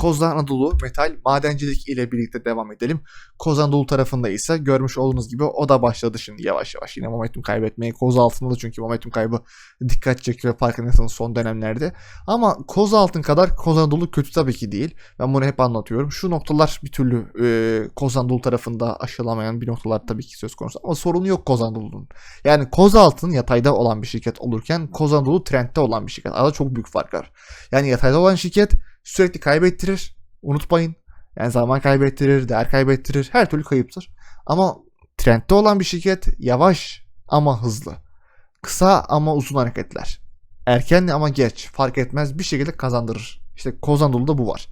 Kozan Anadolu Metal Madencilik ile birlikte devam edelim. Kozan Anadolu tarafında ise görmüş olduğunuz gibi o da başladı şimdi yavaş yavaş yine momentum kaybetmeye. Koz altında da çünkü momentum kaybı dikkat çekiyor farkındaysanız son dönemlerde. Ama Koz altın kadar Koz Anadolu kötü tabii ki değil. Ben bunu hep anlatıyorum. Şu noktalar bir türlü e, Koz Anadolu tarafında aşılamayan bir noktalar tabii ki söz konusu. Ama sorunu yok Koz Anadolu'nun. Yani Koz altın yatayda olan bir şirket olurken Koz Anadolu trendte olan bir şirket. Arada çok büyük fark var. Yani yatayda olan şirket sürekli kaybettirir. Unutmayın. Yani zaman kaybettirir, değer kaybettirir. Her türlü kayıptır. Ama trendde olan bir şirket yavaş ama hızlı. Kısa ama uzun hareketler. Erken ama geç fark etmez bir şekilde kazandırır. İşte Kozanadolu'da bu var.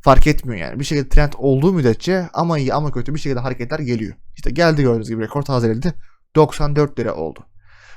Fark etmiyor yani. Bir şekilde trend olduğu müddetçe ama iyi ama kötü bir şekilde hareketler geliyor. İşte geldi gördüğünüz gibi rekor tazeledi. 94 lira oldu.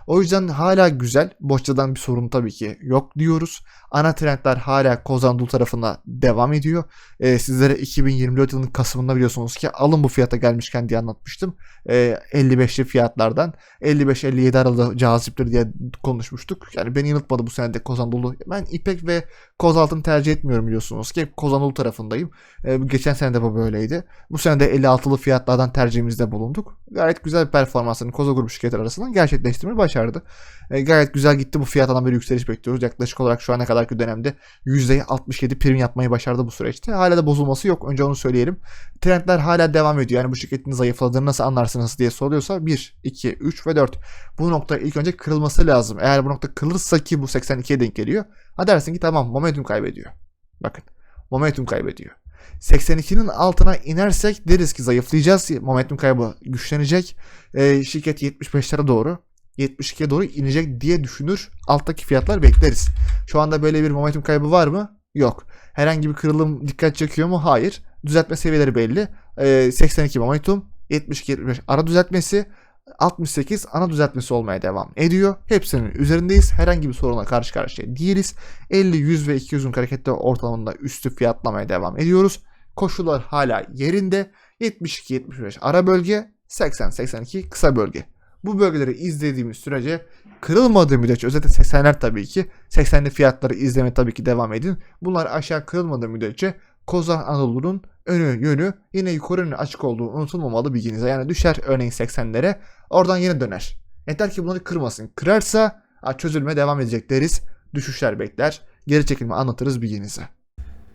O yüzden hala güzel. Boşçadan bir sorun tabii ki yok diyoruz. Ana trendler hala Kozandul tarafında devam ediyor. Ee, sizlere 2024 yılının Kasım'ında biliyorsunuz ki alın bu fiyata gelmişken diye anlatmıştım. Ee, 55'li fiyatlardan 55-57 aralığı caziptir diye konuşmuştuk. Yani beni yanıltmadı bu senede Kozandul'u. Ben İpek ve Koz altın tercih etmiyorum biliyorsunuz ki. Kozandul tarafındayım. Ee, geçen sene de bu böyleydi. Bu sene de 56'lı fiyatlardan tercihimizde bulunduk. Gayet güzel bir performansını Koza grubu şirketler arasından gerçekleştirmeyi başardı. Ee, gayet güzel gitti bu fiyattan bir yükseliş bekliyoruz. Yaklaşık olarak şu ana kadarki dönemde %67 prim yapmayı başardı bu süreçte. Hala da bozulması yok. Önce onu söyleyelim. Trendler hala devam ediyor. Yani bu şirketin zayıfladığını nasıl anlarsınız diye soruyorsa 1, 2, 3 ve 4. Bu nokta ilk önce kırılması lazım. Eğer bu nokta kırılırsa ki bu 82'ye denk geliyor. Ha dersin ki tamam momentum kaybediyor. Bakın momentum kaybediyor. 82'nin altına inersek deriz ki zayıflayacağız. Momentum kaybı güçlenecek. Ee, şirket 75'lere doğru 72'ye doğru inecek diye düşünür. Alttaki fiyatlar bekleriz. Şu anda böyle bir momentum kaybı var mı? Yok. Herhangi bir kırılım dikkat çekiyor mu? Hayır. Düzeltme seviyeleri belli. Ee, 82 momentum, 72-75 ara düzeltmesi, 68 ana düzeltmesi olmaya devam ediyor. Hepsinin üzerindeyiz. Herhangi bir soruna karşı karşıya değiliz. 50, 100 ve 200'ün hareketli ortalamında üstü fiyatlamaya devam ediyoruz. Koşullar hala yerinde. 72-75 ara bölge, 80-82 kısa bölge. Bu bölgeleri izlediğimiz sürece kırılmadığı müddetçe özellikle 80'ler tabii ki 80'li fiyatları izleme tabii ki devam edin. Bunlar aşağı kırılmadığı müddetçe Kozan Anadolu'nun önü yönü yine yukarı yönü açık olduğu unutulmamalı bilginize. Yani düşer örneğin 80'lere oradan yine döner. Yeter ki bunları kırmasın. Kırarsa çözülme devam edecek deriz. Düşüşler bekler. Geri çekilme anlatırız bilginize.